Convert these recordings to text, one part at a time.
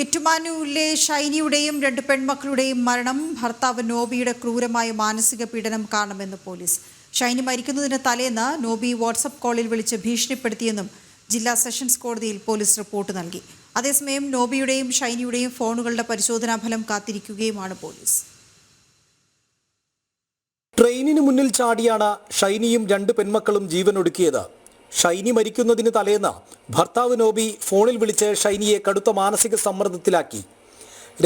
ഏറ്റുമാനൂരിലെ ഷൈനിയുടെയും രണ്ട് പെൺമക്കളുടെയും മരണം ഭർത്താവ് നോബിയുടെ ക്രൂരമായ മാനസിക പീഡനം കാരണമെന്ന് പോലീസ്. ഷൈനി മരിക്കുന്നതിന് തലേന്ന് നോബി വാട്സപ്പ് കോളിൽ വിളിച്ച് ഭീഷണിപ്പെടുത്തിയെന്നും ജില്ലാ സെഷൻസ് കോടതിയിൽ പോലീസ് റിപ്പോർട്ട് നൽകി. അതേസമയം നോബിയുടെയും ഷൈനിയുടെയും ഫോണുകളുടെ പരിശോധനാ ഫലം കാത്തിരിക്കുകയുമാണ് പോലീസ്. ട്രെയിനിന് മുന്നിൽ ചാടിയാണ് ഷൈനിയും രണ്ട് പെൺമക്കളും ജീവനൊടുക്കിയത്. ഷൈനി മരിക്കുന്നതിന് തലേന്ന് ഭർത്താവ് നോബി ഫോണിൽ വിളിച്ച് ഷൈനിയെ കടുത്ത മാനസിക സമ്മർദ്ദത്തിലാക്കി.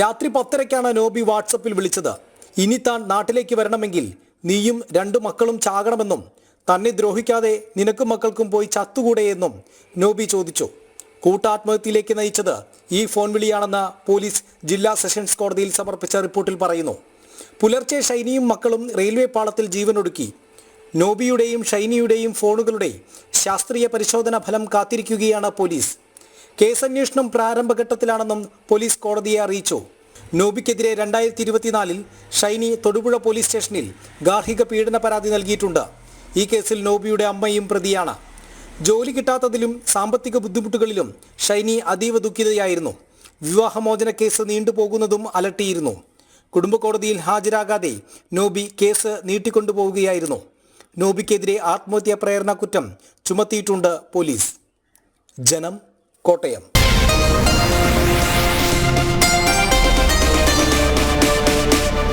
രാത്രി പത്തരയ്ക്കാണ് നോബി വാട്സപ്പിൽ വിളിച്ചത്. ഇനി താൻ നാട്ടിലേക്ക് വരണമെങ്കിൽ നീയും രണ്ടു മക്കളും ചാകണമെന്നും തന്നെ ദ്രോഹിക്കാതെ നിനക്കും മക്കൾക്കും പോയി ചത്തുകൂടെയെന്നും നോബി ചോദിച്ചു. കൂട്ടാത്മഹത്യയിലേക്ക് നയിച്ചത് ഈ ഫോൺ വിളിയാണെന്ന് പോലീസ് ജില്ലാ സെഷൻസ് കോടതിയിൽ സമർപ്പിച്ച റിപ്പോർട്ടിൽ പറയുന്നു. പുലർച്ചെ ഷൈനിയും മക്കളും റെയിൽവേ പാളത്തിൽ ജീവനൊടുക്കി. നോബിയുടെയും ഷൈനിയുടെയും ഫോണുകളുടെ ശാസ്ത്രീയ പരിശോധന ഫലം കാത്തിരിക്കുകയാണ് പോലീസ്. കേസന്വേഷണം പ്രാരംഭഘട്ടത്തിലാണെന്നും പോലീസ് കോടതിയെ അറിയിച്ചു. നോബിക്കെതിരെ രണ്ടായിരത്തി ഇരുപത്തിനാലിൽ ഷൈനി തൊടുപുഴ പോലീസ് സ്റ്റേഷനിൽ ഗാർഹിക പീഡന പരാതി നൽകിയിട്ടുണ്ട്. ഈ കേസിൽ നോബിയുടെ അമ്മയും പ്രതിയാണ്. ജോലി കിട്ടാത്തതിലും സാമ്പത്തിക ബുദ്ധിമുട്ടുകളിലും ഷൈനി അതീവ ദുഃഖിതയായിരുന്നു. വിവാഹമോചന കേസ് നീണ്ടുപോകുന്നതും അലട്ടിയിരുന്നു. കുടുംബ കോടതിയിൽ ഹാജരാകാതെ നോബി കേസ് നീട്ടിക്കൊണ്ടുപോവുകയായിരുന്നു. നോബിക്കെതിരെ ആത്മഹത്യാ പ്രേരണ കുറ്റം ചുമത്തിയിട്ടുണ്ട് പോലീസ്. ജനം കോട്ടയം.